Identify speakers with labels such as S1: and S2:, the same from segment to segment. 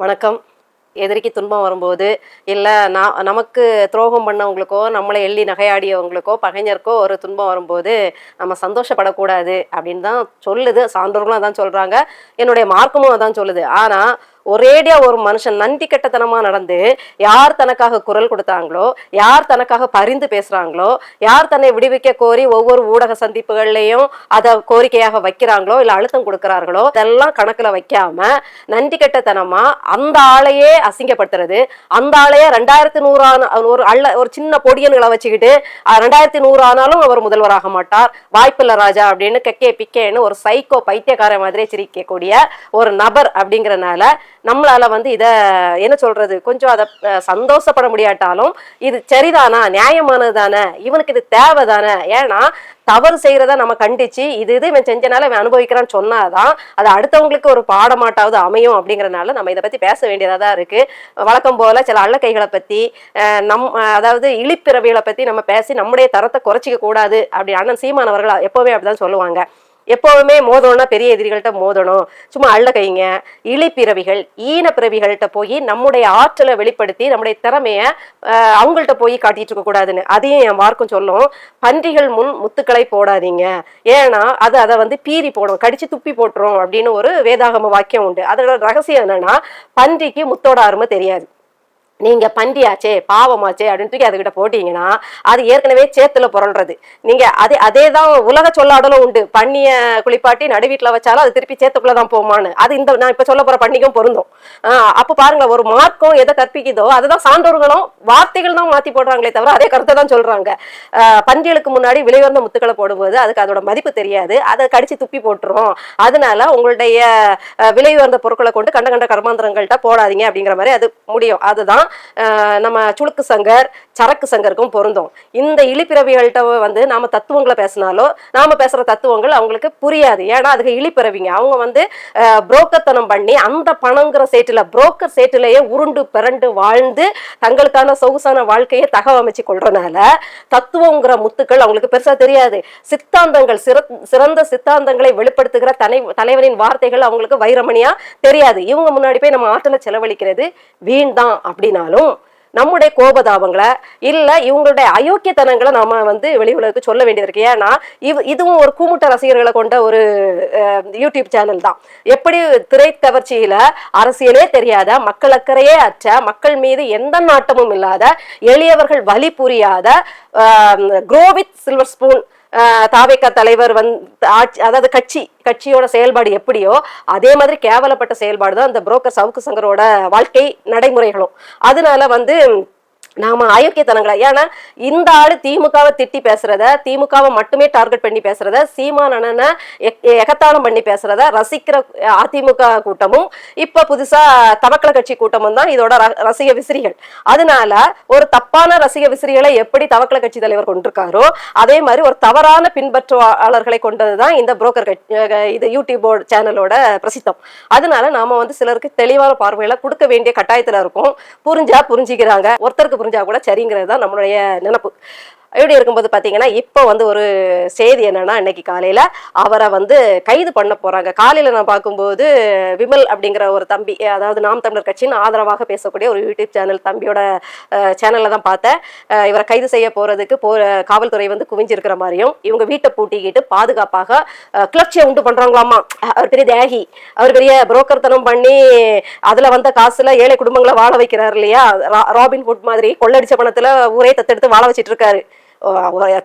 S1: வணக்கம். எதிரிக்கு துன்பம் வரும்போது இல்லை நான் நமக்கு துரோகம் பண்ணவங்களுக்கோ நம்மளை எள்ளி நகையாடியவங்களுக்கோ பகைஞருக்கோ ஒரு துன்பம் வரும்போது நம்ம சந்தோஷப்படக்கூடாது அப்படின்னு தான் சொல்லுது. சான்றோர்களும் அதான் சொல்கிறாங்க என்னுடைய மார்க்கமும் அதான் சொல்லுது. ஆனால் ஒரேடியா ஒரு மனுஷன் நன்றி கெட்டத்தனமா நடந்து யார் தனக்காக குரல் கொடுத்தாங்களோ யார் தனக்காக பரிந்து பேசுறாங்களோ யார் தன்னை விடுவிக்க கோரி ஒவ்வொரு ஊடக சந்திப்புகள்லையும் அதை கோரிக்கையாக வைக்கிறாங்களோ இல்ல அழுத்தம் கொடுக்கிறார்களோ இதெல்லாம் கணக்குல வைக்காம நன்றி கெட்டத்தனமா அந்த ஆளையே அசிங்கப்படுத்துறது. அந்த ஆளையே ரெண்டாயிரத்தி நூறான ஒரு அள்ள ஒரு சின்ன பொடியன்களை வச்சுக்கிட்டு ரெண்டாயிரத்தி நூறு ஆனாலும் அவர் முதல்வராக மாட்டார். வாய்ப்பில்ல ராஜா அப்படின்னு கெக்கே பிக்கேன்னு ஒரு சைக்கோ பைத்தியக்கார மாதிரி சிரிக்கக்கூடிய ஒரு நபர் அப்படிங்கிறனால நம்மளால வந்து இத என்ன சொல்றது கொஞ்சம் அதை சந்தோஷப்பட முடியாட்டாலும் இது சரிதானா நியாயமானது தானே இவனுக்கு இது தேவைதானே ஏன்னா தவறு செய்யறத நம்ம கண்டிச்சு இது இது இவன் செஞ்சனால இவன் அனுபவிக்கிறான்னு சொன்னாதான் அது அடுத்தவங்களுக்கு ஒரு பாடமாட்டாவது அமையும் அப்படிங்கறனால நம்ம இதை பத்தி பேச வேண்டியதா தான் இருக்கு. வழக்கம் போல சில அள்ளக்கைகளை பத்தி நம் அதாவது இழிப்பிறவிகளை பத்தி நம்ம பேசி நம்முடைய தரத்தை குறைச்சிக்க கூடாது அப்படி அண்ணன் சீமானவர்கள் எப்பவுமே அப்படிதான் சொல்லுவாங்க. எப்போவுமே மோதணும்னா பெரிய எதிரிகள்கிட்ட மோதணும். சும்மா அள்ள கைங்க. இழிப்பிறவிகள் ஈன பிறவிகள்கிட்ட போய் நம்முடைய ஆற்றலை வெளிப்படுத்தி நம்முடைய திறமைய அவங்கள்ட்ட போய் காட்டிட்டு இருக்க கூடாதுன்னு. அதையும் என் மார்க்கும் சொல்லும். பன்றிகள் முன் முத்துக்களை போடாதீங்க. ஏன்னா அது அதை வந்து பீறி போடும். கடிச்சு துப்பி போட்டுரும் அப்படின்னு ஒரு வேதாகம வாக்கியம் உண்டு. அதோட ரகசியம் என்னன்னா பன்றிக்கு முத்தோட அருமை தெரியாது. நீங்க பண்டியாச்சே பாவமாச்சே அப்படின்னு தூக்கி அதுகிட்ட போட்டீங்கன்னா அது ஏற்கனவே சேத்துல புரள்றது. நீங்க அதே அதே தான் உலக சொல்லாடலும் உண்டு. பண்ணிய குளிப்பாட்டி நடு வீட்டுல வச்சாலும் அது திருப்பி சேத்துக்குள்ள தான் போமான்னு அது இந்த நான் இப்ப சொல்ல போற பண்ணிக்கும் பொருந்தும். ஆஹ் அப்ப பாருங்க ஒரு மார்க்கம் எதை கற்பிக்குதோ அதுதான் சான்றோர்களும் வார்த்தைகள் தான் மாத்தி போடுறாங்களே தவிர அதே கருத்தை தான் சொல்றாங்க. பண்டிகளுக்கு முன்னாடி முன்னாடி விலையுயர்ந்த முத்துக்களை போடும்போது அதுக்கு அதோட மதிப்பு தெரியாது. அதை கடிச்சு துப்பி போட்டுரும். அதனால உங்களுடைய விலை உயர்ந்த பொருட்களை கொண்டு கண்ட கண்ட கர்மாந்திரங்கள்ட்ட போடாதீங்க அப்படிங்கிற மாதிரி அது முடியும். அதுதான் நம்ம சுளுக்கு சங்கர் சரக்கு சங்கருக்கும் பொருந்தும். இந்த இழிப்பிறவிகள்கிட்ட வந்து நாம தத்துவங்களை பேசினாலோ நாம பேசுற தத்துவங்கள் அவங்களுக்கு புரியாது. ஏன்னா அதுக்கு இழிப்பிறவிங்க. அவங்க வந்து புரோக்கத்தனம் பண்ணி அந்த பணங்கிற சேட்டுல புரோக்கர் சேட்டுலயே உருண்டு பிறண்டு வாழ்ந்து தங்களுக்கான சொகுசான வாழ்க்கையை தகவமைச்சு கொள்றனால தத்துவங்கிற முத்துக்கள் அவங்களுக்கு பெருசா தெரியாது. சித்தாந்தங்கள் சிறந்த சித்தாந்தங்களை வெளிப்படுத்துகிற தலை தலைவரின் வார்த்தைகள் அவங்களுக்கு வைரமணியா தெரியாது. இவங்க முன்னாடி போய் நம்ம ஆற்றலை செலவழிக்கிறது வீண் தான் அப்படின்னாலும் நம்முடைய கோபதாபங்களை இல்லை இவங்களுடைய அயோக்கியத்தனங்களை நம்ம வந்து வெளி சொல்ல வேண்டியது இருக்கு. ஏன்னா இவ் இதுவும் ஒரு கூமுட்ட ரசிகர்களை கொண்ட ஒரு யூடியூப் சேனல் தான். எப்படி திரை கவர்ச்சியில அரசியலே தெரியாத மக்கள் அக்கறையே அற்ற மக்கள் மீது எந்த நாட்டமும் இல்லாத எளியவர்கள் வழி புரியாத குரோவித் சில்வர் ஸ்பூன் தாவேக்கா தலைவர் வந் ஆட்சி அதாவது கட்சி கட்சியோட செயல்பாடு எப்படியோ அதே மாதிரி கேவலப்பட்ட செயல்பாடு தான் இந்த புரோக்கர் சவுக்கு சங்கரோட வாழ்க்கை நடைமுறைகளும். அதனால வந்து நாம அயோக்கியத்தனங்களா? ஏன்னா இந்த ஆளு திமுகவை திட்டி பேசுறத திமுகவை மட்டுமே டார்கெட் பண்ணி பேசுறத சீமான் அண்ணனை எக்- எகத்தாளம் பண்ணி பேசுறத ரசிக்கிற அதிமுக கூட்டமும் இப்ப புதுசா தமக்கல கட்சி கூட்டமும் தான் இதோட ர- ரசிக விசிறிகள். அதனால ஒரு தப்பான ரசிக விசிறிகளை எப்படி தவக்கல கட்சி தலைவர் கொண்டிருக்காரோ அதே மாதிரி ஒரு தவறான பின்பற்றுவாளர்களை கொண்டதுதான் இந்த புரோக்கர் இது யூடியூபோட சேனலோட பிரசித்தம். அதனால நாம வந்து சிலருக்கு தெளிவான பார்வையில கொடுக்க வேண்டிய கட்டாயத்துல இருக்கும். புரிஞ்சா புரிஞ்சுக்கிறாங்க. ஒருத்தருக்கு புரிஞ்சா கூட சரிங்கிறது தான் நம்மளுடைய நினப்பு. எப்படி இருக்கும்போது பார்த்தீங்கன்னா இப்போ வந்து ஒரு செய்தி என்னன்னா இன்னைக்கு காலையில் அவரை வந்து கைது பண்ண போறாங்க. காலையில் நான் பார்க்கும்போது விமல் அப்படிங்கிற ஒரு தம்பி அதாவது நாம் தமிழர் கட்சியின் ஆதரவாக பேசக்கூடிய ஒரு யூடியூப் சேனல் தம்பியோட சேனலில் தான் பார்த்தேன். இவரை கைது செய்ய போறதுக்கு போ காவல்துறை வந்து குவிஞ்சிருக்கிற மாதிரியும் இவங்க வீட்டை பூட்டிக்கிட்டு பாதுகாப்பாக கிளர்ச்சியை உண்டு பண்றாங்களாமா? அவர் பெரிய தியாகி அவர் பெரிய புரோக்கர் தனம் பண்ணி அதுல வந்த காசுல ஏழை குடும்பங்களை வாழ வைக்கிறார் இல்லையா? ரா- ராபின் ஹுட் மாதிரி கொள்ளடிச்ச பணத்துல ஊரே தத்தெடுத்து வாழ வச்சிட்டு இருக்காரு.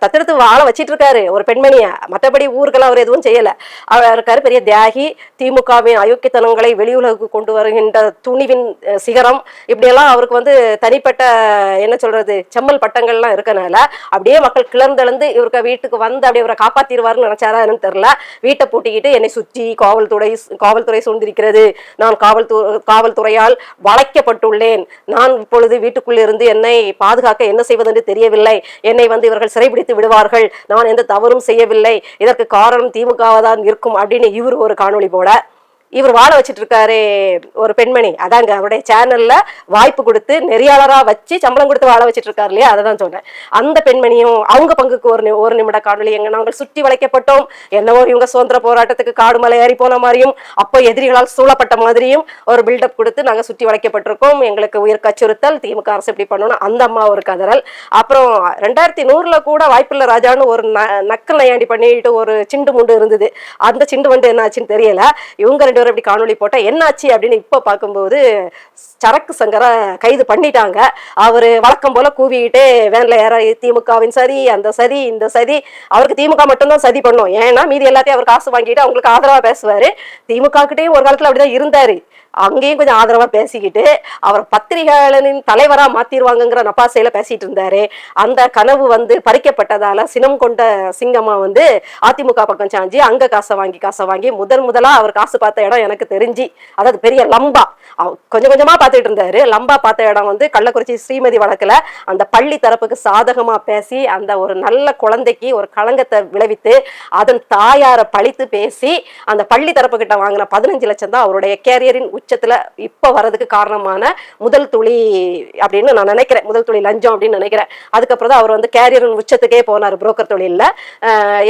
S1: தத்தெடுத்து வாழ வச்சிட்டு இருக்காரு ஒரு பெண்மணிய. மற்றபடி ஊருக்கெல்லாம் அவர் எதுவும் செய்யல. அவர் இருக்காரு பெரிய தியாகி திமுகவின் அயோக்கியத்தனங்களை வெளியுலகுக்கு கொண்டு வருகின்ற துணிவின் சிகரம். இப்படியெல்லாம் அவருக்கு வந்து தனிப்பட்ட என்ன சொல்றது செம்மல் பட்டங்கள்லாம் இருக்கனால அப்படியே மக்கள் கிளர்ந்தெழுந்து இவருக்கு வீட்டுக்கு வந்து அப்படியே இவரை காப்பாத்திடுவாருன்னு நினைச்சாரா என்னன்னு தெரியல. வீட்டை பூட்டிக்கிட்டு என்னை சுற்றி காவல்துறை காவல்துறை சூழ்ந்திருக்கிறது. நான் காவல்து காவல்துறையால் வளைக்கப்பட்டுள்ளேன். நான் இப்பொழுது வீட்டுக்குள் இருந்து என்னை பாதுகாக்க என்ன செய்வதென்று தெரியவில்லை. என்னை வந்து இவர்கள் சிறைபிடித்து விடுவார்கள். நான் எந்த தவறும் செய்யவில்லை. இதற்கு காரணம் திமுகவா தான் இருக்கும் அப்படின்னு இவர் ஒரு காணொளி போட இவர் வாழ வச்சுட்டு இருக்காரு ஒரு பெண்மணி. அதாங்க அவருடைய சேனல்ல வாய்ப்பு கொடுத்து நெறியாளரா வச்சு சம்பளம் கொடுத்து வாழ வச்சுட்டு இருக்காரு இல்லையா? அதை தான் சொன்னேன் அந்த பெண்மணியும் அவங்க பங்குக்கு ஒரு நி- ஒரு நிமிட காணொலி எங்க நாங்கள் சுற்றி வளைக்கப்பட்டோம். என்னவோ இவங்க சுதந்திர போராட்டத்துக்கு காடு மலை ஏறி போன மாதிரியும் அப்போ எதிரிகளால் சூழப்பட்ட மாதிரியும் ஒரு பில்டப் கொடுத்து நாங்க சுற்றி வளைக்கப்பட்டிருக்கோம். எங்களுக்கு உயிர் அச்சுறுத்தல் திமுக அரசு இப்படி பண்ணணும் அந்த அம்மா ஒரு கதறல். அப்புறம் ரெண்டாயிரத்தி நூறுல கூட வாய்ப்பில்லை ராஜான்னு ஒரு ந- நக்கல் நையாண்டி பண்ணிட்டு ஒரு சிண்டு முண்டு இருந்தது. அந்த சிண்டு வண்டு என்ன ஆச்சுன்னு தெரியல. இவங்க ரெண்டு பேரும் இப்படி காணொலி போட்டால் என்னாச்சு அப்படின்னு இப்போ பார்க்கும்போது சரக்கு சங்கரை கைது பண்ணிட்டாங்க. அவர் வழக்கம் போல கூவிக்கிட்டே வேனில் ஏற திமுகவின் சரி அந்த சரி இந்த சரி அவருக்கு திமுக மட்டும்தான் சதி பண்ணும். ஏன்னா மீதி எல்லாத்தையும் அவர் காசு வாங்கிட்டு அவங்களுக்கு ஆதரவாக பேசுவார். திமுக கிட்டேயும் ஒரு காலத்தில் அப்படிதான் இருந்தார். அங்கேயும் கொஞ்சம் ஆதரவா பேசிக்கிட்டு அவர் பத்திரிகையாளனின் தலைவரா மாத்திருவாங்கங்கிற நப்பாசையில பேசிட்டு இருந்தாரு. அந்த கனவு வந்து பறிக்கப்பட்டதால சினம் கொண்ட சிங்கமா வந்து அதிமுக பக்கம் சாஞ்சி அங்க காசை வாங்கி காசை வாங்கி முதன் முதலா அவர் காசு பார்த்த இடம் எனக்கு தெரிஞ்சு. அதாவது பெரிய லம்பா. அவ- கொஞ்சம் கொஞ்சமா பார்த்துட்டு இருந்தாரு. லம்பா பார்த்த இடம் வந்து கள்ளக்குறிச்சி ஸ்ரீமதி வழக்குல அந்த பள்ளி தரப்புக்கு சாதகமா பேசி அந்த ஒரு நல்ல குழந்தைக்கு ஒரு களங்கத்தை விளைவித்து அதன் தாயாரை பழித்து பேசி அந்த பள்ளி தரப்பு கிட்ட வாங்கின பதினஞ்சு லட்சம் தான் அவருடைய கேரியரின் உச்சத்துல இப்ப வர்றதுக்கு காரணமான முதல் துளி அப்படின்னு நான் நினைக்கிறேன். முதல் துளி லஞ்சம் அப்படின்னு நினைக்கிறேன். அதுக்கப்புறம் தான் அவர் வந்து கேரியரின் உச்சத்துக்கே போனார் புரோக்கர் தொழிலில்.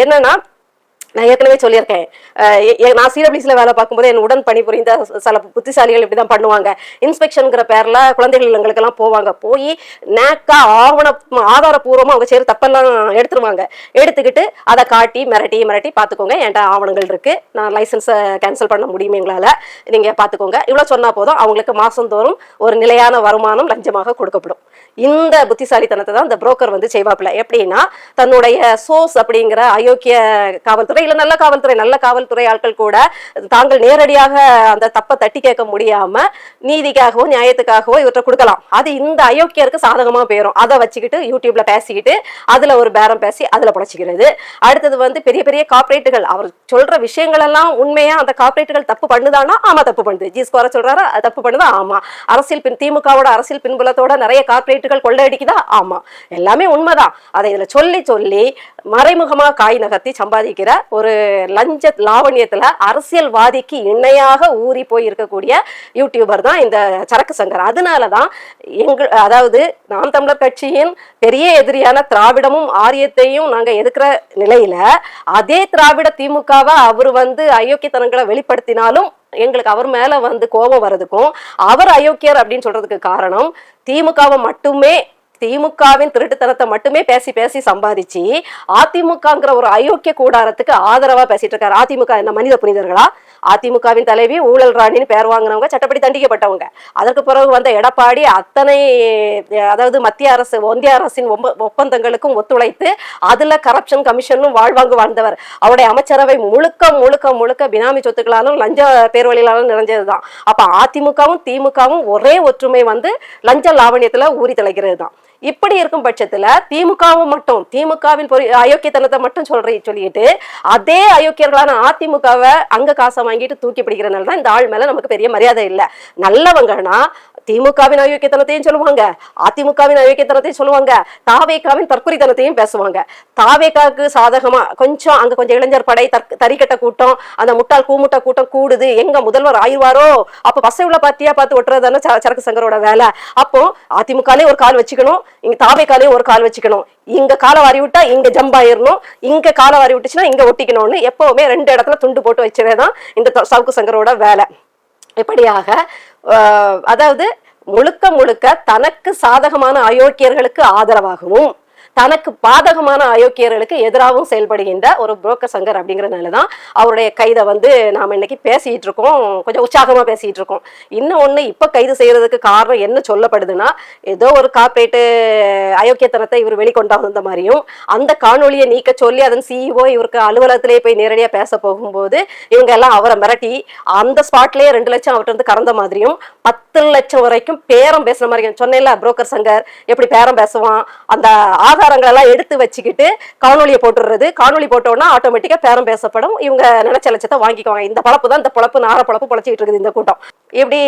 S1: என்னன்னா நான் ஏற்கனவே சொல்லியிருக்கேன். நான் சிடபிள்யூசியில் வேலை பார்க்கும்போது என் உடன் பணிபுரிந்த சில புத்திசாலிகள் இப்படி தான் பண்ணுவாங்க. இன்ஸ்பெக்ஷனுங்கிற பேரில் குழந்தைகள் இல்லங்களுக்கெல்லாம் போவாங்க. போய் நேக்கா ஆவண ஆதாரப்பூர்வமாக அவங்க செய்கிற தப்பெல்லாம் எடுத்துருவாங்க. எடுத்துக்கிட்டு அதை காட்டி மிரட்டி மிரட்டி பார்த்துக்கோங்க. என்கிட்ட ஆவணங்கள் இருக்குது நான் லைசன்ஸை கேன்சல் பண்ண முடியும் எங்களால்? நீங்கள் பார்த்துக்கோங்க. இவ்வளோ சொன்னால் போதும். அவங்களுக்கு மாதந்தோறும் ஒரு நிலையான வருமானம் லஞ்சமாக கொடுக்கப்படும். இந்த புத்திசாலித்தனத்தை தான் இந்த புரோக்கர் வந்து செய்வாப்புல. எப்படின்னா தன்னுடைய சோர்ஸ் அப்படிங்கிற அயோக்கிய காவல்துறை இல்லை நல்ல காவல்துறை நல்ல காவல்துறை ஆட்கள் கூட தாங்கள் நேரடியாக அந்த தப்பை தட்டி கேட்க முடியாம நீதிக்காகவோ நியாயத்துக்காகவோ இவற்றை கொடுக்கலாம். அது இந்த அயோக்கியருக்கு சாதகமா போயிடும் அதை வச்சுக்கிட்டு யூடியூப்ல பேசிக்கிட்டு அதுல ஒரு பேரம் பேசி அதுல புடைச்சிக்கிறது. அடுத்தது வந்து பெரிய பெரிய கார்பரேட்டுகள் அவர் சொல்ற விஷயங்கள் எல்லாம் உண்மையா அந்த கார்பரேட்டுகள் தப்பு பண்ணுதானா ஆமா தப்பு பண்ணுது. ஜி ஸ்கோர சொல்றாரு தப்பு பண்ணுதா? ஆமா. அரசியல் பின் திமுகவோட அரசியல் பின்புலத்தோட நிறைய கார்ப்பரேட்டுகள் கொள்ளையடிக்குதா? ஆமா. எல்லாமே உண்மைதான். அதை இதுல சொல்லி சொல்லி மறைமுகமா காய் நகர்த்தி சம்பாதிக்கிற ஒரு லஞ்ச லாவண்யத்துல அரசியல்வாதிக்கு இணையாக ஊறி போய் இருக்கக்கூடிய யூடியூபர் தான் இந்த சரக்கு சங்கர். அதனாலதான் எங்க அதாவது நாம் தமிழர் கட்சியின் பெரிய எதிரியான திராவிடமும் ஆரியத்தையும் நாங்க எதிர்க்கிற நிலையில அதே திராவிட திமுகவை அவர் வந்து அயோக்கியத்தனங்களை வெளிப்படுத்தினாலும் எங்களுக்கு அவர் மேல வந்து கோபம் வர்றதுக்கும் அவர் அயோக்கியர் அப்படின்னு சொல்றதுக்கு காரணம் திமுகவை மட்டுமே திமுகவின் திருட்டுத்தனத்தை மட்டுமே பேசி பேசி சம்பாதிச்சு அதிமுகங்கிற ஒரு அயோக்கிய கூடாரத்துக்கு ஆதரவா பேசிட்டு இருக்காரு. அதிமுக என்ன மனித புனிதர்களா? அதிமுகவின் தலைவி ஊழல் ராணின்னு பேர் வாங்கினவங்க சட்டப்படி தண்டிக்கப்பட்டவங்க. அதற்கு பிறகு வந்த எடப்பாடி அத்தனை அதாவது மத்திய அரசு ஒன்றிய அரசின் ஒப்பந்தங்களுக்கும் ஒத்துழைத்து அதுல கரப்ஷன் கமிஷனும் வாழ்வாங்கு வாழ்ந்தவர். அவருடைய அமைச்சரவை முழுக்க முழுக்க முழுக்க பினாமி சொத்துக்களாலும் லஞ்ச பேர்வழிகளாலும் நிறைஞ்சதுதான். அப்ப அதிமுகவும் திமுகவும் ஒரே ஒற்றுமை வந்து லஞ்ச லாவணியத்துல ஊறி தலைக்கிறது தான் இப்படி இருக்கும் பட்சத்துல திமுகவும் மட்டும் திமுகவின் பொறி அயோக்கியத்தனத்தை மட்டும் சொல்ற சொல்லிட்டு அதே அயோக்கியர்களான அதிமுகவை அங்க காசை வாங்கிட்டு தூக்கி பிடிக்கிறனால தான் இந்த ஆள் மேல நமக்கு பெரிய மரியாதை இல்லை. நல்லவங்கன்னா திமுகவின் அயோக்கியத்தனத்தையும் சொல்லுவாங்க. அதிமுகவின் அயோக்கியத்தனத்தையும் சொல்லுவாங்க. தாவேக்காவின் தற்கொலைத்தனத்தையும் பேசுவாங்க. தாவேக்காவுக்கு சாதகமா கொஞ்சம் அங்க கொஞ்சம் இளைஞர் படை தற்- தறிக்கட்ட கூட்டம் அந்த முட்டாள் கூமுட்டை கூட்டம் கூடுது. எங்க முதல்வர் ஆயிடுவாரோ? அப்ப பசை உள்ள பார்ட்டியா பார்த்து ஒட்டுறதுதானே ச- சரக்கு சங்கரோட வேலை. அப்போ அதிமுகலயும் ஒரு கால் வச்சுக்கணும். இங்க தாவேக்காலையும் ஒரு கால் வச்சுக்கணும். இங்க காலை வாரி விட்டா இங்க ஜம்ப் ஆயிடணும் இங்க காலை வாரி விட்டுச்சுன்னா இங்க ஒட்டிக்கணும்னு எப்பவுமே ரெண்டு இடத்துல துண்டு போட்டு வச்சதே தான் இந்த சவுக்கு சங்கரோட வேலை. இப்படியாக அதாவது முழுக்க முழுக்க தனக்கு சாதகமான அயோக்கியர்களுக்கு ஆதரவாகவும் தனக்கு பாதகமான அயோக்கியர்களுக்கு எதிராகவும் செயல்படுகின்ற ஒரு புரோக்கர் சங்கர் அப்படிங்கிறதுனால தான் அவருடைய கைதை வந்து நாம் இன்னைக்கு பேசிட்டு இருக்கோம். கொஞ்சம் உற்சாகமாக பேசிட்டு இருக்கோம். இன்னும் ஒன்று இப்போ கைது செய்யறதுக்கு காரணம் என்ன சொல்லப்படுதுன்னா ஏதோ ஒரு கார்ப்பரேட்டு அயோக்கியத்தனத்தை இவர் வெளிக்கொண்டா வந்த மாதிரியும் அந்த காணொலியை நீக்க சொல்லி அதன் சிஇஓ இவருக்கு அலுவலகத்திலே போய் நேரடியாக பேச போகும்போது இவங்க எல்லாம் அவரை மிரட்டி அந்த ஸ்பாட்லேயே ரெண்டு லட்சம் அவர்கிட்ட இருந்து கறந்த மாதிரியும் பத்து லட்சம் வரைக்கும் பேரம் பேசுற மாதிரியும் சொன்னேன்ல புரோக்கர் சங்கர் எப்படி பேரம் பேசுவான் அந்த ஆதார ஆதாரங்கள் எல்லாம் எடுத்து வச்சுக்கிட்டு காணொலியை போட்டுடுறது. காணொலி போட்டோம்னா ஆட்டோமேட்டிக்கா பேரம் பேசப்படும். இவங்க நினைச்ச லட்சத்தை வாங்கிக்குவாங்க. இந்த பழப்பு தான் இந்த பழப்பு நார பழப்பு பழச்சிக்கிட்டு இருக்குது இந்த கூட்டம். இப்படி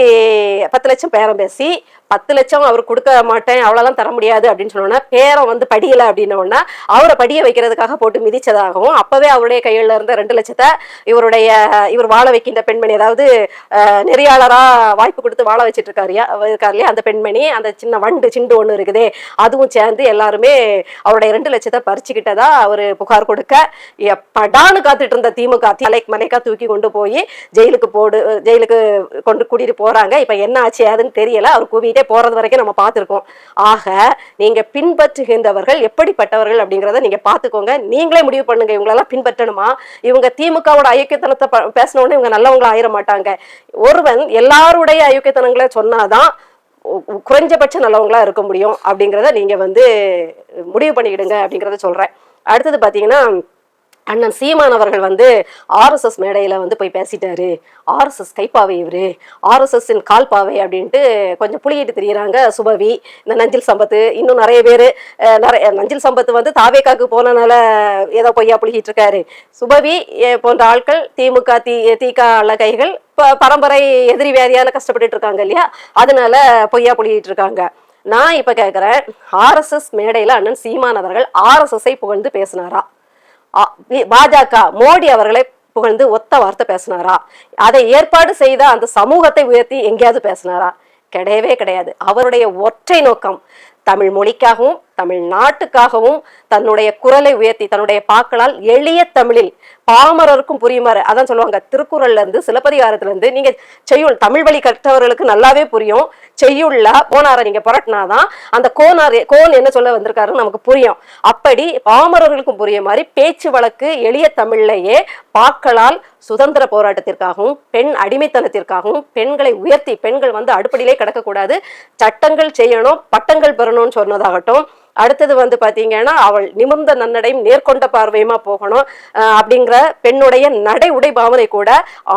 S1: பத்து லட்சம் பேரம் பேசி பத்து லட்சம் அவர் கொடுக்க மாட்டேன் அவ்வளோலாம் தர முடியாது அப்படின்னு சொன்னோன்னா பேரம் வந்து படியலை அப்படின்னோடனே அவரை படிய வைக்கிறதுக்காக போட்டு மிதிச்சதாகவும் அப்போவே அவருடைய கையில் இருந்த ரெண்டு லட்சத்தை இவருடைய இவர் வாழ வைக்கின்ற பெண்மணி அதாவது நெறியாளராக வாய்ப்பு கொடுத்து வாழ வச்சுட்டு இருக்காரியா இருக்காரு இல்லையா அந்த பெண்மணி அந்த சின்ன வண்டு சிண்டு ஒன்று இருக்குதே அதுவும் சேர்ந்து எல்லாருமே அவருடைய ரெண்டு லட்சத்தை பறிச்சுக்கிட்டதா அவர் புகார் கொடுக்க படான்னு காத்துட்டு இருந்த திமுக தலை மலைக்கா தூக்கி கொண்டு போய் ஜெயிலுக்கு போடு ஜெயிலுக்கு கொண்டு கூட்டிட்டு போறாங்க. இப்போ என்ன ஆச்சு ஏதுன்னு தெரியல. அவர் கூவிட்டு போறது வரைக்கும் நம்ம பார்த்துருக்கோம். ஆக நீங்க பின்பற்றுகின்றவர்கள் எப்படிப்பட்டவர்கள் அப்படிங்கிறத நீங்க பாத்துக்கோங்க நீங்களே முடிவு பண்ணுங்க. இவங்களெல்லாம் பின்பற்றணுமா? இவங்க திமுகவோட ஐக்கியத்தனத்தை ப- இவங்க நல்லவங்களா ஆயிட மாட்டாங்க. ஒருவன் எல்லாருடைய ஐக்கியத்தனங்களை சொன்னாதான் உ- குறைஞ்சபட்ச நல்லவங்களா இருக்க முடியும் அப்படிங்கிறத நீங்க வந்து முடிவு பண்ணிக்கிடுங்க அப்படிங்கிறத சொல்றேன். அடுத்தது பாத்தீங்கன்னா அண்ணன் சீமான் அவர்கள் வந்து ஆர்எஸ்எஸ் மேடையில் வந்து போய் பேசிட்டாரு. ஆர்எஸ்எஸ் கைப்பாவை இவரு. ஆர்எஸ்எஸ்ஸின் கால்பாவை அப்படின்ட்டு கொஞ்சம் புளியிட்டு தெரியுறாங்க சுபவி இந்த நஞ்சில் சம்பத்து இன்னும் நிறைய பேர் நிறைய நஞ்சில் சம்பத்து வந்து தாவேக்காக்கு போனனால ஏதோ பொய்யா புளிகிட்டு இருக்காரு. சுபவி போன்ற ஆட்கள் திமுக தி திக கைகள் இப்போ பரம்பரை எதிரி வேதியால் கஷ்டப்பட்டுட்டு இருக்காங்க இல்லையா? அதனால பொய்யா புளிகிட்டு இருக்காங்க. நான் இப்போ கேட்குறேன் ஆர்எஸ்எஸ் மேடையில் அண்ணன் சீமானவர்கள் ஆர்எஸ்எஸ்ஐ புகழ்ந்து பேசினாரா? பாஜக மோடி அவர்களை புகழ்ந்து ஒத்த வார்த்தை பேசினாரா? அதை ஏற்பாடு செய்த அந்த சமூகத்தை உயர்த்தி எங்கேயாவது பேசினாரா? கிடையவே கிடையாது. அவருடைய ஒற்றை நோக்கம் தமிழ் மொழிக்காகவும் தமிழ்நாட்டுக்காகவும் தன்னுடைய குரலை உயர்த்தி தன்னுடைய பாக்களால் எளிய தமிழில் பாமரருக்கும் புரியுமாறு. அதான் சொல்லுவாங்க திருக்குறள்ல இருந்து சிலப்பதிகாரத்துல இருந்து நீங்க செய்யுள் தமிழ் வழி கற்றவர்களுக்கு நல்லாவே புரியும். செய்யுள்ள கோனாரை நீங்க புரட்டினாதான் அந்த கோனார் கோன் என்ன சொல்ல வந்திருக்காருன்னு நமக்கு புரியும். அப்படி பாமரர்களுக்கும் புரிய மாதிரி பேச்சு வழக்கு எளிய தமிழ்லையே பாக்களால் சுதந்திர போராட்டத்திற்காகவும் பெண் அடிமைத்தனத்திற்காகவும் பெண்களை உயர்த்தி பெண்கள் வந்து அடுப்படியிலே கிடக்கக்கூடாது. சட்டங்கள் செய்யணும் பட்டங்கள் பெறணும்னு சொன்னதாகட்டும் அடுத்தது வந்து பார்த்தீங்கன்னா அவள் நிமிர்ந்த நன்னடையும் நேர்கொண்ட பார்வையுமா போகணும். அப்படிங்கிற பெண்ணுடைய நடை உடை பாவனை கூட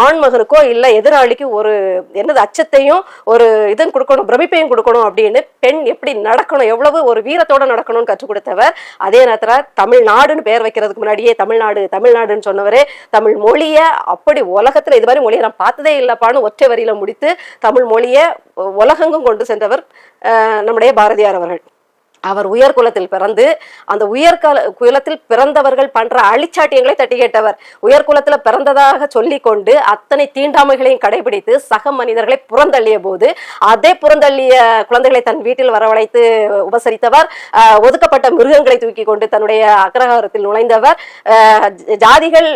S1: ஆண்மகனுக்கோ இல்லை எதிராளிக்கு ஒரு என்னது அச்சத்தையும் ஒரு இதுவும் கொடுக்கணும் பிரமிப்பையும் கொடுக்கணும் அப்படின்னு பெண் எப்படி நடக்கணும் எவ்வளவு ஒரு வீரத்தோட நடக்கணும்னு கற்றுக் கொடுத்தவர் அதே நேரத்தில் தமிழ்நாடுன்னு பெயர் வைக்கிறதுக்கு முன்னாடியே தமிழ்நாடு தமிழ்நாடுன்னு சொன்னவரே தமிழ் மொழியை அப்படி உலகத்தில் இது மாதிரி மொழியை நான் பார்த்ததே இல்லப்பான்னு ஒற்றை வரியில முடித்து தமிழ் மொழியை உலகெங்கும் கொண்டு சென்றவர் நம்முடைய பாரதியார் அவர்கள். அவர் உயர் குலத்தில் பிறந்து அந்த உயர் குலத்தில் பிறந்தவர்கள் பண்ற அழிச்சாட்டியங்களை தட்டி கேட்டவர். உயர் குலத்துல பிறந்ததாக சொல்லி கொண்டு அத்தனை தீண்டாமைகளையும் கடைபிடித்து சக மனிதர்களை புறந்தள்ளிய போது அதே புறந்தள்ளிய குழந்தைகளை தன் வீட்டில் வரவழைத்து உபசரித்தவர் ஒதுக்கப்பட்ட மிருகங்களை தூக்கி கொண்டு தன்னுடைய அக்ரஹாரத்தில் நுழைந்தவர் ஜாதிகள்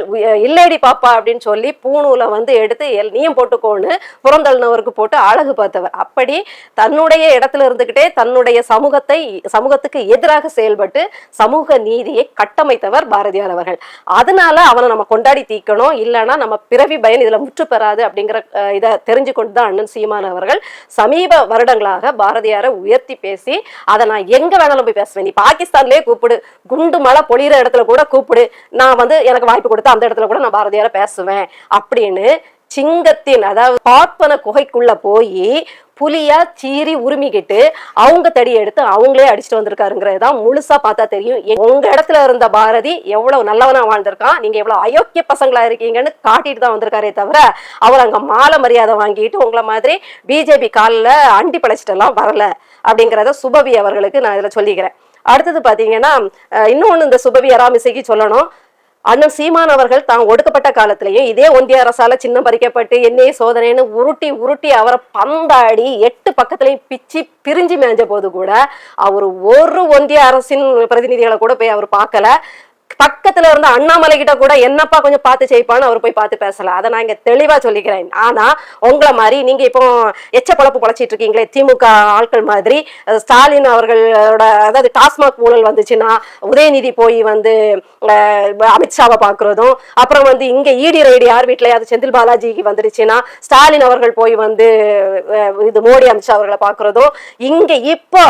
S1: இல்லைடி இல்லேடி பாப்பா அப்படின்னு சொல்லி பூணூலை வந்து எடுத்து எல் நீயும் போட்டுக்கோன்னு புறந்தள்ளினவருக்கு போட்டு அழகு பார்த்தவர். அப்படி தன்னுடைய இடத்துல இருந்துகிட்டே தன்னுடைய சமூகத்தை சமூகத்துக்கு எதிராக செயல்பட்டு சமூக நீதியை கட்டமைத்தவர் பாரதியார் அவர்கள். அதனால அவனை நம்ம கொண்டாடி தீக்கணும் இல்லைன்னா நம்ம பிறவி பயன் இதுல முற்று பெறாது அப்படிங்கிற இதை தெரிஞ்சு கொண்டு தான் அண்ணன் சீமான் அவர்கள் சமீப வருடங்களாக பாரதியாரை உயர்த்தி பேசி அதை நான் எங்க வேணாலும் போய் பேசுவேன். நீ பாகிஸ்தான்லேயே கூப்பிடு. குண்டு மழை பொழியிற இடத்துல கூட கூப்பிடு. நான் வந்து எனக்கு வாய்ப்பு கொடுத்து அந்த இடத்துல கூட நான் பாரதியாரை பேசுவேன். அப்படின்னு சிங்கத்தின் அதாவது பார்ப்பன குகைக்குள்ள போய் புலியா சீறி உருமிக்கிட்டு அவங்க தடி எடுத்து அவங்களே அடிச்சுட்டு வந்திருக்காருங்கிறது தான் முழுசா பார்த்தா தெரியும். உங்க இடத்துல இருந்த பாரதி எவ்வளவு நல்லவனா வாழ்ந்திருக்கான் நீங்க எவ்வளவு அயோக்கிய பசங்களா இருக்கீங்கன்னு காட்டிட்டு தான் வந்திருக்காரே தவிர அவர் அங்க மாலை மரியாதை வாங்கிட்டு உங்களை மாதிரி பிஜேபி காலில் அண்டி பழைச்சிட்டெல்லாம் வரல அப்படிங்கிறத சுபவி அவர்களுக்கு நான் இதில் சொல்லிக்கிறேன். அடுத்தது பார்த்தீங்கன்னா இன்னொன்று இன்னொன்னு இந்த சுபவி அராமிசைக்கு சொல்லணும். அண்ணன் சீமான் அவர்கள் தான் ஒடுக்கப்பட்ட காலத்திலையும் இதே ஒன்றிய அரசால சின்னம் பறிக்கப்பட்டு என்னையே சோதனைன்னு உருட்டி உருட்டி அவரை பந்தாடி எட்டு பக்கத்துலயும் பிச்சு பிரிஞ்சு மேஞ்ச போது கூட அவர் ஒரு ஒன்றிய அரசின் பிரதிநிதிகளை கூட போய் அவர் பார்க்கல. பக்கத்துல இருந்த அண்ணாமலை கிட்ட கூட என்னப்பா கொஞ்சம் பார்த்து செய்ப்பான்னு அவர் போய் பார்த்து பேசல. அதை நான் இங்க தெளிவா சொல்லிக்கிறேன். ஆனா உங்களை மாதிரி நீங்க இப்போ எச்ச பழப்பு பழச்சிட்டு இருக்கீங்களே திமுக ஆட்கள் மாதிரி ஸ்டாலின் அவர்களோட அதாவது டாஸ்மாக் ஊழல் வந்துச்சுன்னா உதயநிதி போய் வந்து அமித்ஷாவை பாக்குறதும் அப்புறம் வந்து இங்க ஈடி ரைடு யார் வீட்லயாவது செந்தில் பாலாஜிக்கு வந்துடுச்சுன்னா ஸ்டாலின் அவர்கள் போய் வந்து இது மோடி அமித்ஷா அவர்களை பாக்குறதும் இங்க இப்போ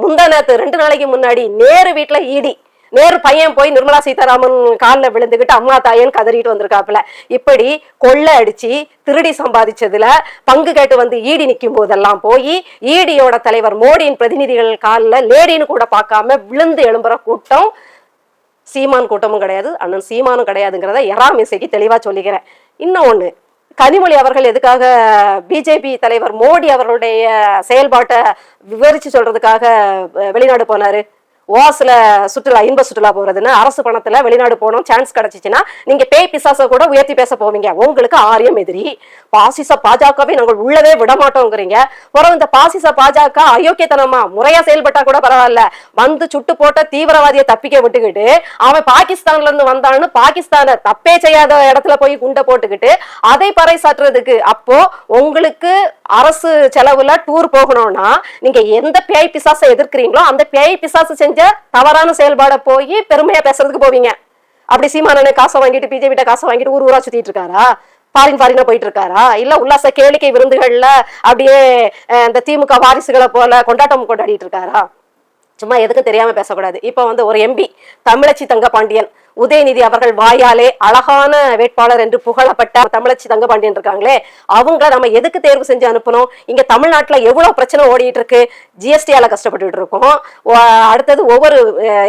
S1: முந்தா நேரத்து ரெண்டு நாளைக்கு முன்னாடி நேரு வீட்டுல ஈடி நேரு பையன் போய் நிர்மலா சீதாராமன் காலில் விழுந்துகிட்டு அம்மா தாயன்னு கதறிட்டு வந்திருக்காப்புல. இப்படி கொள்ளை அடிச்சு திருடி சம்பாதிச்சதுல பங்கு கேட்டு வந்து ஈடி நிற்கும் போதெல்லாம் போய் ஈடியோட தலைவர் மோடியின் பிரதிநிதிகள் காலில் லேடின்னு கூட பார்க்காம விழுந்து எழும்புற கூட்டம் சீமான் கூட்டமும் கிடையாது அண்ணன் சீமானும் கிடையாதுங்கிறத எறா மிசைக்கு தெளிவாக சொல்லிக்கிறேன். இன்னும் ஒன்று கனிமொழி அவர்கள் எதுக்காக பிஜேபி தலைவர் மோடி அவர்களுடைய செயல்பாட்டை விவரிச்சு சொல்றதுக்காக வெளிநாடு போனாரு? ஓசில் சுற்றுலா இன்ப சுற்றுலா போறதுன்னு அரசு பணத்துல வெளிநாடு போனோம் சான்ஸ் கிடைச்சிச்சுன்னா நீங்க பேய் பிசாச கூட உயர்த்தி பேச போவீங்க. உங்களுக்கு ஆரியம் எதிரி. பாசிச பாஜகவை நாங்கள் உள்ளவே விட மாட்டோங்கிறீங்க பிறகு இந்த பாசிச பாஜக அயோக்கியத்தனமா முறையா செயல்பட்டா கூட பரவாயில்ல. வந்து சுட்டு போட்ட தீவிரவாதியை தப்பிக்க விட்டுக்கிட்டு அவன் பாகிஸ்தான்ல இருந்து வந்தான்னு பாகிஸ்தான தப்பே செய்யாத இடத்துல போய் குண்டை போட்டுக்கிட்டு அதை பறைசாற்றுறதுக்கு அப்போ உங்களுக்கு அரசு செலவுல டூர் போகணும்னா நீங்க எந்த பேய் பிசாசை எதிர்க்கிறீங்களோ அந்த பேய் பிசாசு செஞ்ச தவறான செயல்பாட போய் பெருமையா பேசுறதுக்கு போவீங்க. அப்படி சீமானனை காசை வாங்கிட்டு பிஜேபி காசை வாங்கிட்டு ஊர் ஊரா சுத்திட்டு இருக்காரா? ஃபாரின் ஃபாரினா போயிட்டு இருக்காரா? இல்ல உல்லாச கேளிக்கை விருந்துகள்ல அப்படியே இந்த திமுக வாரிசுகளை போல கொண்டாட்டம் கொண்டாடிட்டு இருக்காரா? சும்மா எதுக்கும் தெரியாம பேசக்கூடாது. இப்போ வந்து ஒரு எம்பி தமிழச்சி தங்க பாண்டியன் உதயநிதி அவர்கள் வாயாலே அழகான வேட்பாளர் என்று புகழப்பட்ட தமிழச்சி தங்கபாண்டியன் இருக்காங்களே அவங்க நம்ம எதுக்கு தேர்வு செஞ்சு அனுப்பணும்? இங்க தமிழ்நாட்டுல எவ்வளவு பிரச்சனை ஓடிட்டு இருக்கு ஜிஎஸ்டியால கஷ்டப்பட்டுட்டு இருக்கோம். அடுத்தது ஒவ்வொரு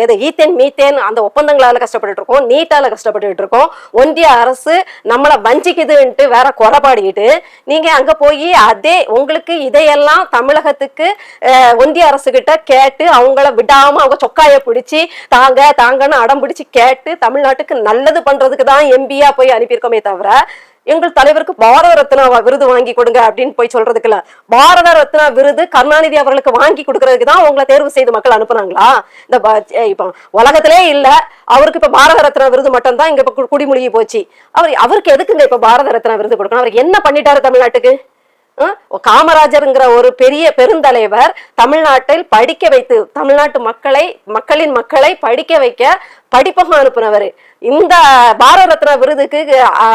S1: இது ஈத்தேன் மீத்தேன் அந்த ஒப்பந்தங்களால கஷ்டப்பட்டுட்டு இருக்கோம். நீட்டால கஷ்டப்பட்டுட்டு இருக்கோம். ஒன்றிய அரசு நம்மளை வஞ்சிக்குதுன்ட்டு வேற குறைபாடிக்கிட்டு நீங்க அங்க போய் அதே உங்களுக்கு இதையெல்லாம் தமிழகத்துக்கு ஒன்றிய அரசு கிட்ட கேட்டு அவங்கள விடாம அவங்க சொக்காய பிடிச்சி தாங்க தாங்கன்னு அடம் பிடிச்சி கேட்டு தமிழ்நாட்டுக்கு நல்லது பண்றதுக்கு தான் எம்பியா போய் அனுப்பியிருக்கோமே தவிர எங்கள் தலைவருக்கு பாரத ரத்னா விருது வாங்கி கொடுங்க அப்படின்னு போய் சொல்றதுக்கு இல்ல பாரத ரத்னா விருது கருணாநிதி அவர்களுக்கு வாங்கி கொடுக்கறதுக்கு தான் உங்களை தேர்வு செய்து மக்கள் அனுப்புனாங்களா? இந்த இப்போ உலகத்திலே இல்ல அவருக்கு இப்ப பாரத ரத்னா விருது மட்டும் தான் இங்க இப்ப கு- போச்சு. அவர் அவருக்கு எதுக்குங்க இப்ப பாரத ரத்னா விருது கொடுக்கணும்? அவருக்கு என்ன பண்ணிட்டாரு தமிழ்நாட்டுக்கு? காமராஜருங்கிற ஒரு பெரிய பெருந்தலைவர் தமிழ்நாட்டில் படிக்க வைத்து தமிழ்நாட்டு மக்களை மக்களின் மக்களை படிக்க வைக்க படிப்பகம் அனுப்புனவர். இந்த பாரத ரத்னா விருதுக்கு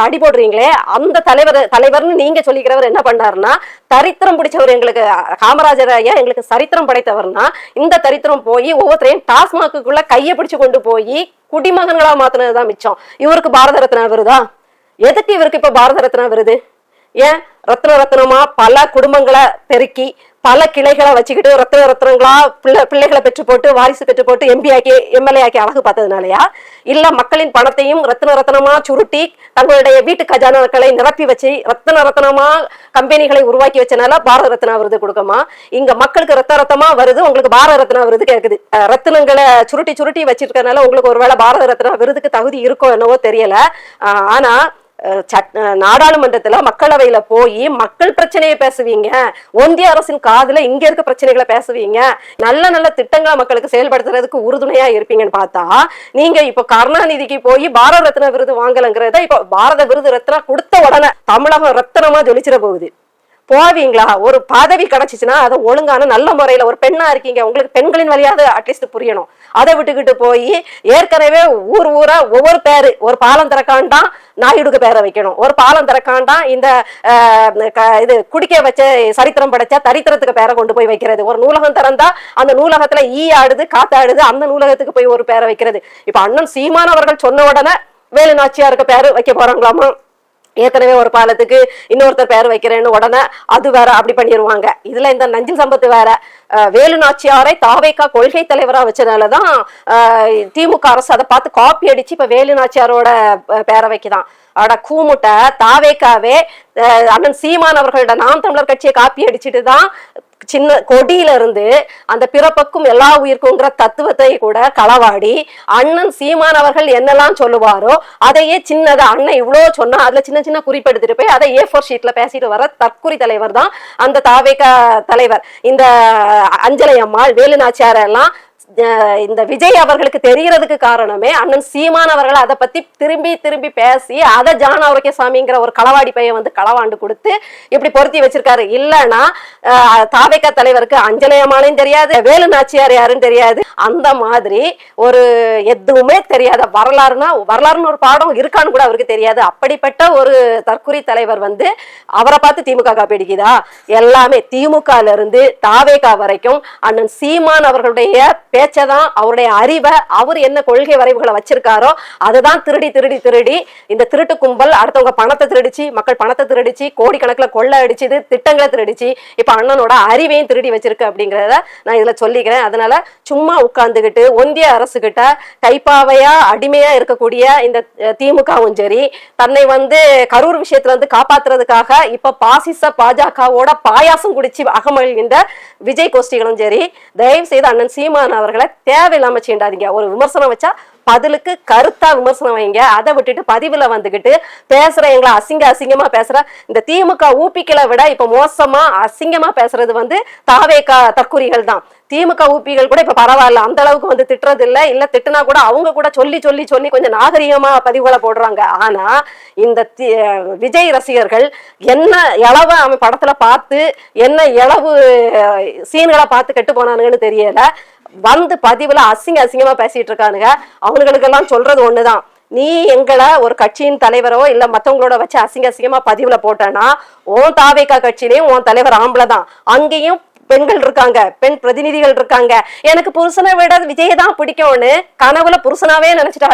S1: அடி போடுறீங்களே அந்த தலைவர் தலைவர்னு நீங்க சொல்லிக்கிறவர் என்ன பண்ணாருன்னா தரித்திரம் பிடிச்சவர் எங்களுக்கு காமராஜர் ஐயா எங்களுக்கு சரித்திரம் படைத்தவர்னா இந்த தரித்திரம் போய் ஒவ்வொருத்தரையும் டாஸ்மாக்குள்ள கையை பிடிச்சு கொண்டு போய் குடிமகன்களா மாத்தினதுதான் மிச்சம். இவருக்கு பாரத ரத்னா விருதா? எதுக்கு இவருக்கு இப்ப பாரத ரத்னா விருது? ஏன்? ரத்ன ரத்னமா பல குடும்பங்களை பெருக்கி பல கிளைகளை வச்சுக்கிட்டு ரத்ன ரத்னங்களா பிள்ளை பிள்ளைகளை பெற்று போட்டு வாரிசு பெற்று போட்டு எம்பி ஆக்கி எம்எல்ஏ ஆக்கி அழகு பார்த்ததுனாலயா? இல்ல மக்களின் பணத்தையும் ரத்ன ரத்னமா சுருட்டி தங்களுடைய வீட்டு கஜானாக்களை நிரப்பி வச்சு ரத்ன ரத்னமா கம்பெனிகளை உருவாக்கி வச்சனால பாரத ரத்னா விருது கொடுக்கமா? இங்க மக்களுக்கு ரத்த ரத்தமா வருது உங்களுக்கு பாரத ரத்னா விருது கேக்குது. ரத்தினங்களை சுருட்டி சுருட்டி வச்சிருக்கனால உங்களுக்கு ஒருவேளை பாரத ரத்னா விருதுக்கு தகுதி இருக்கோ என்னவோ தெரியல. ஆனா நாடாளுமன்றத்துல மக்களவையில போய் மக்கள் பிரச்சனையை பேசுவீங்க. ஒன்றிய அரசின் காதுல இங்க இருக்க பிரச்சனைகளை பேசுவீங்க. நல்ல நல்ல திட்டங்களை மக்களுக்கு செயல்படுத்துறதுக்கு உறுதுணையா இருப்பீங்கன்னு பார்த்தா நீங்க இப்ப கருணாநிதிக்கு போய் பாரத ரத்னா விருது வாங்கலங்கிறத இப்ப பாரத விருது ரத்னா கொடுத்த உடனே தமிழகம் ரத்தனமா ஜொலிச்சிட போகுது. போவீங்களா? ஒரு பதவி கிடைச்சிச்சுன்னா அதை ஒழுங்கான நல்ல முறையில ஒரு பெண்ணா இருக்கீங்க. உங்களுக்கு பெண்களின் வழியாவது அட்லீஸ்ட் புரியணும். அதை விட்டுக்கிட்டு போய் ஏற்கனவே ஊர் ஊரா ஒவ்வொரு பேரு ஒரு பாலம் திறக்காண்டாம் நாயுடுக்கு பேரை வைக்கணும். ஒரு பாலம் திறக்காண்டாம் இந்த க- இது குடிக்க வச்ச சரித்திரம் படைச்ச தரித்திரத்துக்கு பேரை கொண்டு போய் வைக்கிறது. ஒரு நூலகம் திறந்தா அந்த நூலகத்துல ஈ ஆடுது காத்தாடுது அந்த நூலகத்துக்கு போய் ஒரு பேரை வைக்கிறது. இப்ப அண்ணன் சீமான் அவர்கள் சொன்ன உடனே வேலு நாச்சியாருக்கு பேரு வைக்க போறாங்களாமா? ஏற்கனவே ஒரு பாலத்துக்கு இன்னொருத்தர் பேர் வைக்கிறேன்னு உடனே அது வேற அப்படி பண்ணிடுவாங்க இதுல இந்த நஞ்சில் சம்பத்து வேற. வேலு நாச்சியாரை தாவேக்கா கொள்கை தலைவரா வச்சதுனாலதான் திமுக அரசு அதை பார்த்து காப்பி அடிச்சு இப்ப வேலு நாச்சியாரோட அஹ், பேரை வைக்குதான். அட கூமுட்டை தாவேக்காவே அண்ணன் சீமான் அவர்களோட நாம் தமிழர் கட்சியை காப்பி அடிச்சுட்டு தான் சின்ன கொடியில இருந்து அந்த பிறப்புக்கும் எல்லா உயிர்க்குங்கிற தத்துவத்தை கூட களவாடி அண்ணன் சீமான் அவர்கள் என்னெல்லாம் சொல்லுவாரோ அதையே சின்னதை அண்ணன் இவ்வளோ சொன்னா அதுல சின்ன சின்ன குறிப்பெடுத்துட்டு போய் அதை ஏ ஃபோர் ஷீட்ல பேசிட்டு வர தற்குறி தலைவர் தான் அந்த தாவேக தலைவர். இந்த அஞ்சலை அம்மாள் வேலுநாச்சியார் எல்லாம் இந்த விஜய் அவர்களுக்கு தெரியறதுக்கு காரணமே அண்ணன் சீமான் அவர்கள் அதை பத்தி திரும்பி திரும்பி பேசி அதை ஜான் ஆரோக்கியசாமிங்கிற ஒரு களவாடி பையன் வந்து களவாண்டு கொடுத்து இப்படி பொருத்தி வச்சிருக்காரு. இல்லைன்னா அஹ், தாவேக்கா தலைவருக்கு அஞ்சலயமானையும் தெரியாது வேலு நாச்சியார் யாருன்னு தெரியாது. அந்த மாதிரி ஒரு எதுவுமே தெரியாத வரலாறுனா வரலாறுன்னு ஒரு பாடம் இருக்கான்னு கூட அவருக்கு தெரியாது. அப்படிப்பட்ட ஒரு தற்குறி தலைவர் வந்து அவரை பார்த்து திமுக காப்பி அடிக்குதா? எல்லாமே திமுகல இருந்து தாவேகா வரைக்கும் அண்ணன் சீமான் அவர்களுடைய பேச்சை தான் அவருடைய அறிவை அவர் என்ன கொள்கை வரைவுகளை வச்சிருக்காரோ அதுதான் திருடி திருடி திருடி இந்த திருட்டு கும்பல். அடுத்தவங்க பணத்தை திருடிச்சு மக்கள் பணத்தை திருடிச்சு கோடிக்கணக்கில் கொள்ளை அடிச்சுது திட்டங்களை திருடிச்சு இப்ப அண்ணனோட அறிவையும் திருடி வச்சிருக்கு அப்படிங்கிறத நான் இதில் சொல்லிக்கிறேன். அதனால சும்மா உட்கார்ந்துகிட்டு ஒந்திய அரசு கிட்ட கைப்பாவையா அடிமையா இருக்கக்கூடிய இந்த திமுகவும் சரி தன்னை வந்து கரூர் விஷயத்துல இருந்து காப்பாத்துறதுக்காக இப்ப பாசிச பாஜகவோட பாயாசம் குடிச்சு அகமகிழ்கின்ற விஜய் கோஷ்டிகளும் சரி தயவு செய்து அண்ணன் சீமான் அவர்களை தேவையில்லாம சீண்டாதீங்க. ஒரு விமர்சனம் வச்சா பதிலுக்கு கருத்தா விமர்சனம் வைங்க. அதை விட்டுட்டு பதிவுல வந்துகிட்டு பேசுற எங்களை அசிங்க அசிங்கமா பேசுற இந்த திமுக ஊப்பிக்கலை விட இப்ப மோசமா அசிங்கமா பேசுறது வந்து தாவேக்கா தற்கூரிகள் தான். திமுக ஊப்பிகள் கூட இப்ப பரவாயில்ல. அந்த அளவுக்கு வந்து திட்டுறது இல்ல இல்ல திட்டுனா கூட அவங்க கூட சொல்லி சொல்லி சொல்லி கொஞ்சம் நாகரிகமா பதிவுகளை போடுறாங்க. ஆனா இந்த தி- விஜய் ரசிகர்கள் என்ன இளவு அவன் படத்துல பார்த்து என்ன இளவு சீன்களை பார்த்து கெட்டு போனானுங்கன்னு தெரியல. வந்து பதிவுல அசிங்க அசிங்கமா பேசிட்டு இருக்கானுங்க. அவனுங்களுக்கெல்லாம் சொல்றது ஒண்ணுதான். நீ எங்களை ஒரு கட்சியின் தலைவரோ இல்ல மத்தவங்களோட வச்சு அசிங்க அசிங்கமா பதிவுல போட்டேன்னா உன் தாவேக்கா கட்சியிலையும் உன் தலைவர் ஆம்பளை தான் அங்கேயும் பெண்கள் இருக்காங்க பெண் பிரதிநிதிகள் இருக்காங்க. எனக்கு புருஷனை விட விஜய் தான் பிடிக்கும்னு கனவுல புருஷனாவே நினைச்சிட்டு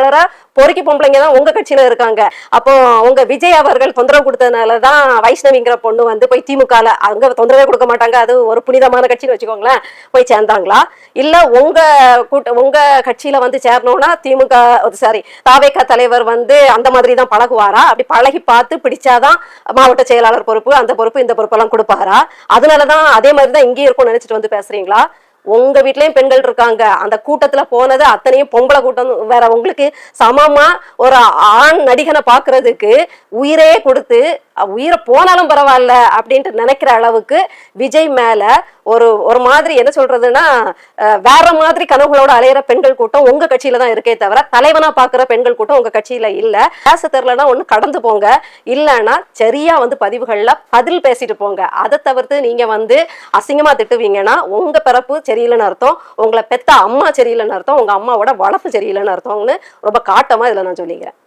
S1: பொறுக்கி பொம்பளைங்க தான் உங்க கட்சியில இருக்காங்க. அப்போ உங்க விஜய் அவர்கள் தொந்தரவு கொடுத்ததுனால தான் வைஷ்ணவிங்கிற பொண்ணு வந்து போய் திமுகல அங்க தொந்தரவே கொடுக்க மாட்டாங்க. அது ஒரு புனிதமான கட்சின்னு வச்சுக்கோங்களேன். போய் சேர்ந்தாங்களா? இல்ல உங்க கூட்ட உங்க கட்சியில வந்து சேரணும்னா திமுக சாரி தாவேக தலைவர் வந்து அந்த மாதிரி தான் பழகுவாரா? அப்படி பழகி பார்த்து பிடிச்சாதான் மாவட்ட செயலாளர் பொறுப்பு அந்த பொறுப்பு இந்த பொறுப்பெல்லாம் கொடுப்பாரா? அதனாலதான் அதே மாதிரி தான் இங்கேயும் இருக்கும்னு நினைச்சிட்டு வந்து பேசுறீங்களா? உங்க வீட்லயும் பெண்கள் இருக்காங்க. அந்த கூட்டத்துல போனது அத்தனையும் பொம்பளை கூட்டம். வேற உங்களுக்கு சமமா ஒரு ஆண் நடிகனை பாக்குறதுக்கு உயிரே கொடுத்து உயிரை போனாலும் பரவாயில்ல அப்படின்ட்டு நினைக்கிற அளவுக்கு விஜய் மேல ஒரு ஒரு மாதிரி என்ன சொல்றதுன்னா வேற மாதிரி கனவுகளோட அலையிற பெண்கள் கூட்டம் உங்க கட்சியில தான் இருக்கே தவிர தலைவனா பாக்குற பெண்கள் கூட்டம் உங்க கட்சியில இல்ல. பேச தெரியலன்னா ஒண்ணு கடந்து போங்க. இல்லைன்னா சரியா வந்து பதிவுகள்ல பதில் பேசிட்டு போங்க. அதை தவிர்த்து நீங்க வந்து அசிங்கமா திட்டுவீங்கன்னா உங்க பிறப்பு சரியில்லைன்னு அர்த்தம். உங்களை பெத்த அம்மா சரியில்லைன்னு அர்த்தம். உங்க அம்மாவோட வளர்ப்பு சரியில்லைன்னு அர்த்தம்னு ரொம்ப காட்டமா இதுல நான் சொல்லிக்கிறேன்.